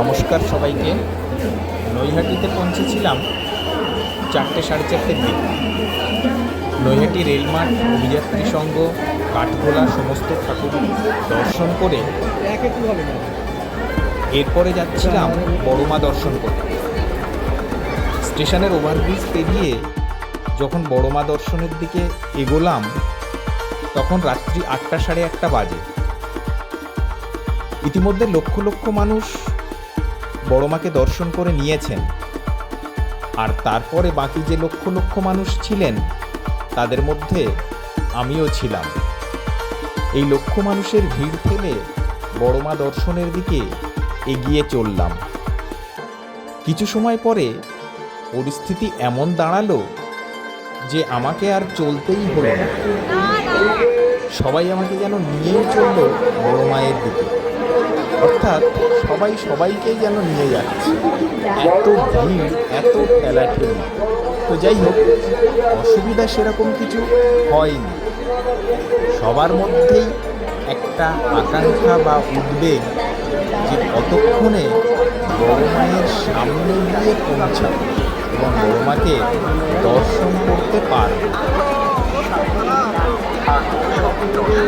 নমস্কার সবাইকে। নৈহাটিতে পৌঁছেছিলাম চারটে সাড়ে চারটের দিকে। নৈহাটি রেলমার্ট অভিযাত্রী সংঘ, কাঠগোলা, সমস্ত ঠাকুর দর্শন করে এরপরে যাচ্ছিলাম বড়মা দর্শন করতে। স্টেশনের ওভারব্রিজ পেরিয়ে যখন বড়মা দর্শনের দিকে এগোলাম, তখন রাত্রি আটটা সাড়ে আটটা বাজে। ইতিমধ্যে লক্ষ লক্ষ মানুষ বড়মাকে দর্শন করে নিয়েছেন। আর তারপরে বাকি যে লক্ষ লক্ষ মানুষ ছিলেন, তাদের মধ্যে আমিও ছিলাম। এই লক্ষ মানুষের ভিড় ফেলে বড়মা দর্শনের দিকে এগিয়ে চললাম। কিছু সময় পরে পরিস্থিতি এমন দাঁড়াল যে আমাকে আর চলতেই হলো না। সবাই আমাকে যেন নিয়েই চলল বড় মায়ের দিকে। অর্থাৎ সবাই সবাইকেই যেন নিয়ে যাচ্ছে। এত ভিড়, এত ঠেলাঠেলি তো যাই হোক, অসুবিধা সেরকম কিছু হয়নি। সবার মধ্যেই একটা আকাঙ্ক্ষা বা উদ্বেগ যে কতক্ষণে বড় মায়ের সামনে গিয়ে পৌঁছাবে এবং বড় মাকে দর্শন করতে পারবে। যদি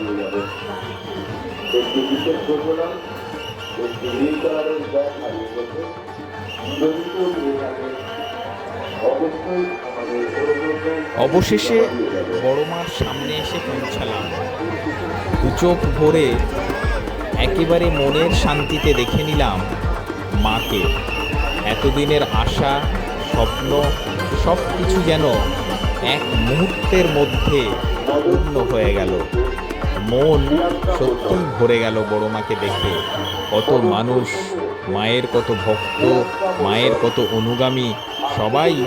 দিয়ে যাবে। একটি বিশেষ ঘোষণা একটি নীল কালারের ব্যাগ হারিয়ে গেছে যদি কেউ পেয়ে থাকে অবশ্যই আমাদের অবশেষে বড় মার সামনে এসে পৌঁছালাম। চোখ ভরে একেবারে মনের শান্তিতে দেখে নিলাম মাকে। এতদিনের আশা স্বপ্ন সব কিছু যেন এক মুহূর্তের মধ্যে পূর্ণ হয়ে গেল। মন সত্যি ভরে গেল বড় মাকে দেখে। কত মানুষ, মায়ের কত ভক্ত, মায়ের কত অনুগামী, সবাই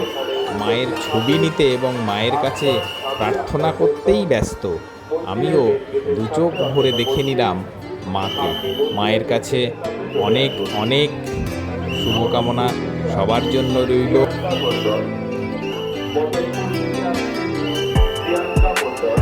মায়ের ছবি নিতে এবং মায়ের কাছে প্রার্থনা করতেই ব্যস্ত। আমিও দু চোখ ভরে দেখে নিলাম মাকে। মায়ের কাছে অনেক অনেক শুভকামনা। সবার জন্য রইল। প্রিয়াঙ্কা মণ্ডল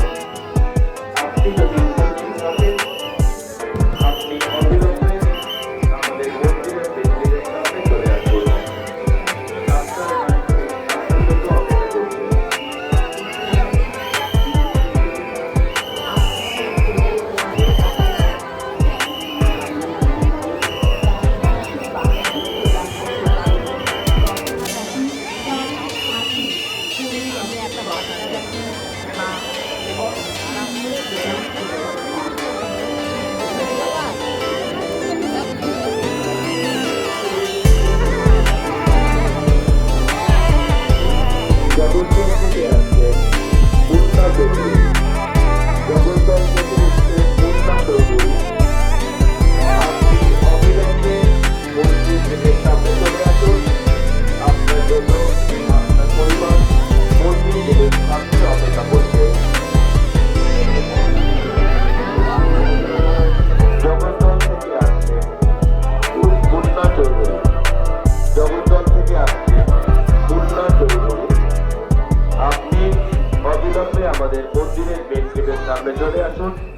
চলে আসুন।